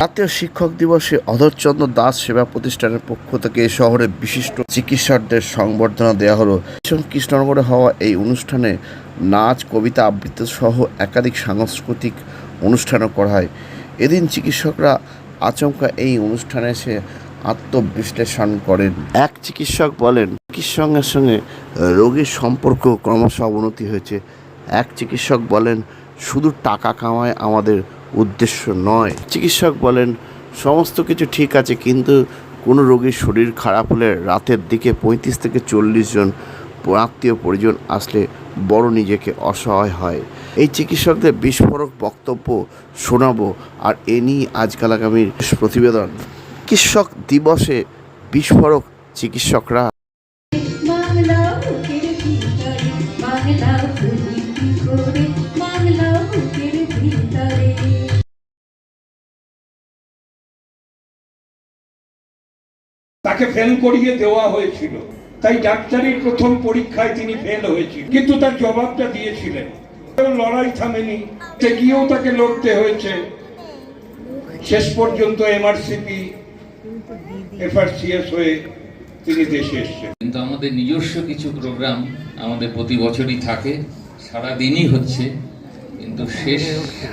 জাতীয় শিক্ষক দিবসে অধরচন্দ্র দাস সেবা প্রতিষ্ঠানের পক্ষ থেকে শহরে বিশিষ্ট চিকিৎসকদের সংবর্ধনা দেওয়া হলো। কৃষ্ণনগরে হওয়া এই অনুষ্ঠানে নাচ, কবিতা আবৃত্তি সহ একাধিক সাংস্কৃতিক অনুষ্ঠানও করা হয়। এদিন চিকিৎসকরা আচমকা এই অনুষ্ঠানে এসে আত্মবিশ্লেষণ করেন। এক চিকিৎসক বলেন চিকিৎসকের সঙ্গে রোগীর সম্পর্ক ক্রমশ অবনতি হয়েছে। এক চিকিৎসক বলেন, শুধু টাকা কামায় আমাদের উদ্দেশ্য নয়। চিকিৎসক বলেন, সমস্ত কিছু ঠিক আছে, কিন্তু কোনো রোগীর শরীর খারাপ হলে রাতের দিকে পঁয়ত্রিশ থেকে চল্লিশ জন আত্মীয় পরিজন আসলে বড় নিজেকে অসহায় হয়। এই চিকিৎসকদের বিস্ফোরক বক্তব্য শোনাবো আর এ নিয়ে আজকাল আগামীর প্রতিবেদন। চিকিৎসক দিবসে বিস্ফোরক চিকিৎসকরা তাকে ফেল করিয়ে দেওয়া হয়েছিল। তাই ডাক্তারির প্রথম পরীক্ষায় তিনি ফেল হয়েছিল। কিন্তু তার জবাবটা দিয়েছিলেন। লড়াই থামেনি গিয়েও তাকে লড়তে হয়েছে। শেষ পর্যন্ত এমআরসিপি, এফআরসিএস হয়ে তিনি দেশে এসেছেন। কিন্তু আমাদের নিজস্ব কিছু প্রোগ্রাম আমাদের প্রতি বছরই থাকে। সারা দিনই হচ্ছে। কিন্তু শেষ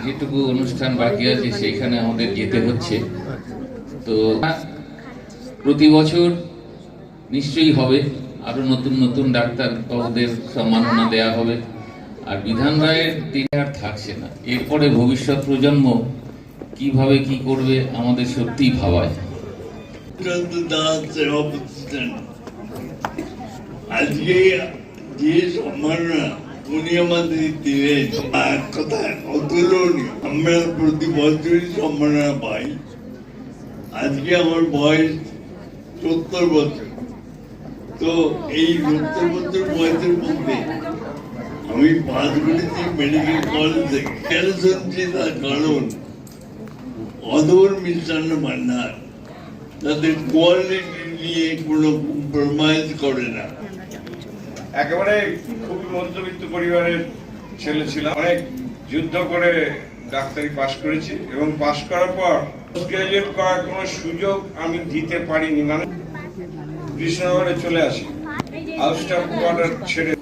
যেটুকু অনুষ্ঠান বাকি আছে, সেইখানে আমাদের যেতে হচ্ছে। তো প্রতি বছর নিশ্চয়ই হবে। আরও নতুন নতুন ডাক্তার বাবুদের সম্মাননা দেয়া হবে। আর বিধান রায়ের তিনি আর থাকছে না। এরপরে ভবিষ্যৎ প্রজন্ম কীভাবে কি করবে আমাদের সত্যিই ভাবায় আজকে যে সম্মাননা উনি আমাদের দিলেন কথা অতুলনীয়। আমরা প্রতি বছরই সম্মাননা পাই। আজকে আমার বয়স সত্তর বছর তো এই সত্তর বছর বয়সের মধ্যে আমি পাস করেছি মেডিকেল কলেজ কেন শুনছি তার কারণ, অদূর মিষ্টান্ন ভান্ডার তাদের কোয়ালিটি নিয়ে কোনো কম্প্রোমাইজ করে না। একেবারে খুবই মধ্যবিত্ত পরিবারের ছেলে ছিলাম। অনেক যুদ্ধ করে ডাক্তারি পাশ করেছি এবং পাশ করার পর গ্রাজুয়েট করার কোনো সুযোগ আমি দিতে পারিনি মানে কৃষ্ণনগরে চলে আসি। আউটস্টাফ কোয়ার্টার ছেড়ে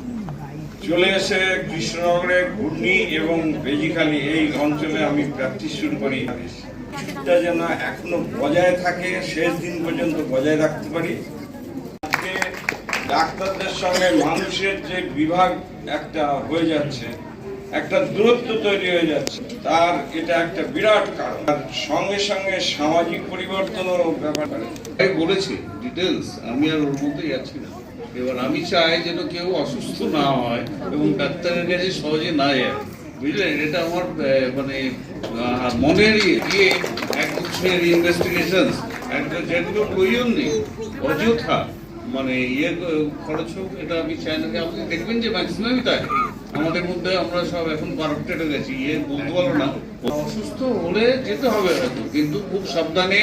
চলে এসে কৃষ্ণনগরে ঘূর্ণি এবং বেজিখালি এই অঞ্চলে আমি প্র্যাকটিস শুরু করি। এটা যেন এখনও বজায় থাকে, শেষ দিন পর্যন্ত বজায় রাখতে পারি। আজকে ডাক্তারদের সঙ্গে মানুষের যে বিভাগ একটা হয়ে যাচ্ছে একটা দূরত্ব তৈরি হয়ে যাচ্ছে। তার এটা একটা বিরাট কারণ। আর সঙ্গে সঙ্গে সামাজিক পরিবর্তনও ব্যাপার। বলেছে ডিটেলস আমি আর ওর মধ্যে যাচ্ছি না। এবার আমি চাই যেন কেউ অসুস্থ না হয় এবং ডাক্তারের কাছে সহজে না যায়। বুঝলেন এটা আমার মানে মনের ইয়ে। দিয়ে এক গুচ্ছের ইনভেস্টিগেশন একটা যেগুলো প্রয়োজন নেই, অযথা মানে ইয়ে খরচ হোক, এটা আমি চাই না। আপনি দেখবেন যে ম্যাক্সিমামই তাই। আমাদের মধ্যে আমরা সব এখন পারফেক্ট গেছি ইয়ে বলতে পারো না। অসুস্থ হলে যেতে হবে হয়তো কিন্তু খুব সাবধানে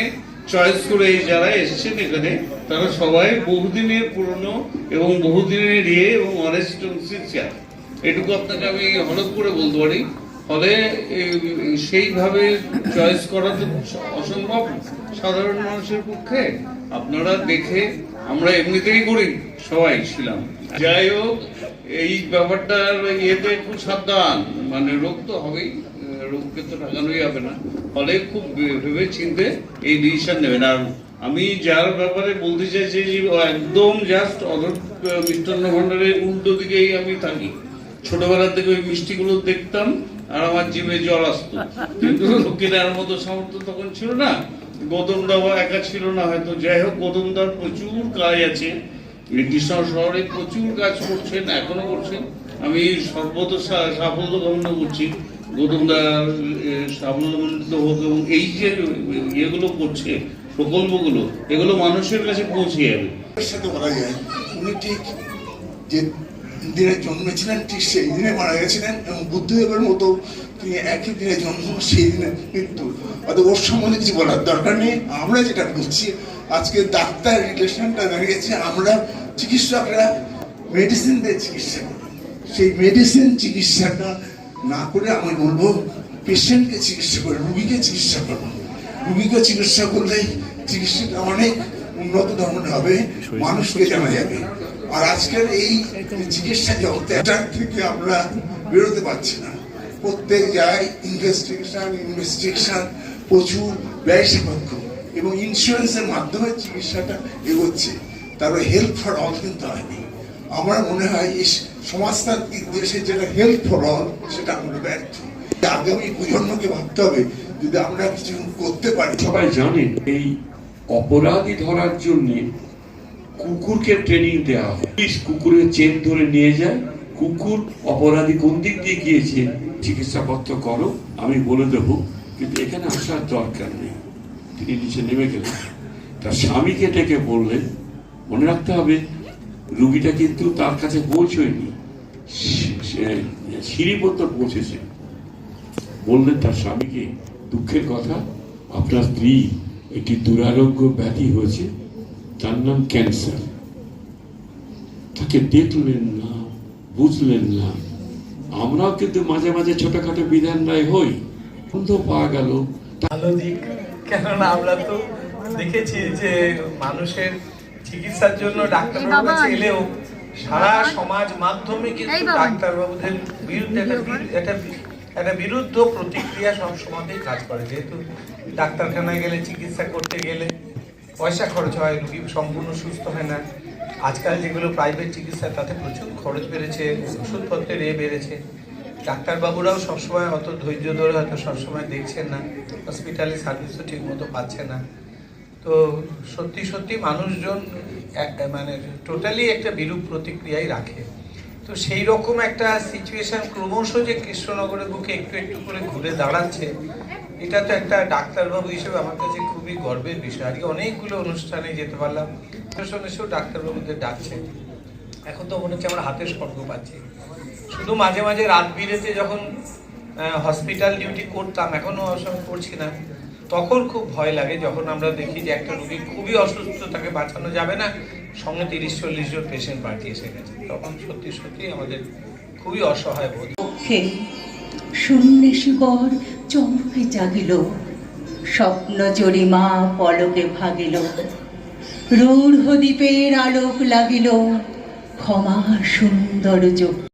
চয়েস করে এই যারা এসেছেন এখানে, তারা সবাই বহুদিনের পুরনো এবং বহুদিনের ইয়ে এবং অনেস্ট সিনসিয়ার এটুকু আপনাকে আমি হলক করে বলতে পারি, ফলে সেইভাবে চয়েস করা তো অসম্ভব। সাধারণ মানুষের পক্ষে আপনারা দেখে আমরা এমনিতেই করি সবাই ছিলাম। যাই হোক, এই ব্যাপারটার ইয়েতে খুব সাবধান। মানে রোগ তো হবেই, রোগকে তো ঠেকানোই যাবে না। ফলে খুব ভেবে চিনতে এই ডিসিশন নেবেন। আর আমি যার ব্যাপারে বলতে চাইছি যে একদম জাস্ট অদর মিষ্টান্ন ভান্ডারের উল্টো দিকেই আমি থাকি। ছোটবেলা থেকে ওই মিষ্টিগুলো দেখতাম, আর আমার জিভে জল আসতো। কিন্তু কেনার মতো সামর্থ্য তখন ছিল না। গৌতম দাও একা ছিল না হয়তো। যাই হোক গৌতম দার প্রচুর কাজ আছে। কৃষ্ণ শহরে প্রচুর কাজ করছেন, এখনও করছেন। আমি সর্বত সাফল্য কামনা করছি। গৌতম দার সাফল্যমণ্ডিত হোক এবং এই যে ইয়েগুলো করছে, প্রকল্পগুলো, এগুলো মানুষের কাছে পৌঁছে যাবে। সাথে বলা যায়, উনি ঠিক যে দিনে জন্মেছিলেন ঠিক সেই দিনে মারা গেছিলেন এবং বুদ্ধদেবের মতো তিনি একই দিনে জন্ম সেই দিনে মৃত্যু। অত ওর সম্বন্ধে কিছু বলার দরকার নেই। আমরা যেটা বলছি আজকে ডাক্তার রিলেশনটা দাঁড়িয়েছে আমরা চিকিৎসকরা মেডিসিন দিয়ে চিকিৎসা করি। সেই মেডিসিন চিকিৎসাটা না করে আমি বলব পেশেন্টকে চিকিৎসা করে রুগীকে চিকিৎসা করব। রুগীকে চিকিৎসা করলে চিকিৎসাটা অনেক উন্নত ধরনের হবে মানুষকে জানা যাবে। আর আজকের এই চিকিৎসা জগতে এটার থেকে আমরা বেরোতে পারছি না। প্রত্যেক জায়গায় ইনভেস্টিগেশন ইনভেস্টিগেশন প্রচুর ব্যয় সাপেক্ষ এবং ইন্স্যুরেন্সের মাধ্যমে চিকিৎসাটা এগোচ্ছে। তারপরে হেল্প ফর অল কিন্তু হয়নি আমার মনে হয় এই সমাজতান্ত্রিক দেশে যেটা হেল্প ফর অল সেটা আমরা ব্যর্থ। আগামী প্রজন্মকে ভাবতে হবে, যদি আমরা কিছু করতে পারি। সবাই জানেন, এই অপরাধী ধরার জন্য কুকুরকে ট্রেনিং দেওয়া হয়। পুলিশ কুকুরের চেন ধরে নিয়ে যায়। কুকুর অপরাধী কোন দিক দিয়ে গিয়েছে, চিকিৎসাপত্র করো, আমি বলে দেবো, কিন্তু এখানে আসার দরকার নেই। তিনি নিচে নেমে গেলেন। তার স্বামীকে ডেকে বললেন, মনে রাখতে হবে, রুগীটা কিন্তু তার কাছে পৌঁছয়নি। সিঁড়ি পৌঁছেছে। বললেন তার স্বামীকে, দুঃখের কথা, আপনার স্ত্রী একটি দুরারোগ্য ব্যাধি হয়েছে। তার নাম ক্যান্সার। তাকে দেখলেন না বুঝলেন না। আমরাও কিন্তু মাঝে মাঝে ছোটখাটো বিধান রায় হই। বন্ধ পাওয়া গেল। ভালো দিক। কেননা আমরা তো দেখেছি যে মানুষের চিকিৎসার জন্য ডাক্তারবাবুর কাছে এলেও সারা সমাজ মাধ্যমে কিন্তু ডাক্তারবাবুদের বিরুদ্ধে একটা একটা একটা বিরুদ্ধ প্রতিক্রিয়া সব সময়তেই কাজ করে। যেহেতু ডাক্তারখানায় গেলে চিকিৎসা করতে গেলে পয়সা খরচ হয়, রুগী সম্পূর্ণ সুস্থ হয় না। আজকাল যেগুলো প্রাইভেট চিকিৎসা, তাতে প্রচুর খরচ বেড়েছে ওষুধপত্রের এ বেড়েছে। ডাক্তারবাবুরাও সবসময় অত ধৈর্য ধরে হয়তো সবসময় দেখছেন না হসপিটালে সার্ভিসও ঠিক মতো পাচ্ছে না। তো সত্যি সত্যি মানুষজন মানে টোটালি একটা বিরূপ প্রতিক্রিয়াই রাখে। তো সেই রকম একটা সিচুয়েশান ক্রমশ যে কৃষ্ণনগরের বুকে একটু একটু করে ঘুরে দাঁড়াচ্ছে এটা তো একটা ডাক্তারবাবু হিসেবে আমার কাছে খুবই গর্বের বিষয়। আজকে অনেকগুলো অনুষ্ঠানে যেতে পারলাম। অনুষ্ঠানে এসেও ডাক্তারবাবুদের ডাকছে। এখন তো মনে হচ্ছে আমরা হাতের স্বর্গ পাচ্ছি। শুধু মাঝে মাঝে রাত বিরেতে যখন হসপিটাল ডিউটি করতাম এখনও অসময় করছি না। তখন খুব ভয় লাগে যখন আমরা দেখি যে একটা রুগী খুবই অসুস্থ, তাকে বাঁচানো যাবে না। সঙ্গে তিরিশ, চল্লিশ জন পেশেন্ট পার্টি এসে গেছে। তখন সত্যি সত্যি আমাদের খুবই অসহায় বোধ। শূন্যে শিকর চমকে জাগিল। স্বপ্ন জরিমা পলকে ভাগিল। রূঢ় দ্বীপের আলোক লাগিল। ক্ষমা সুন্দর চক্ষু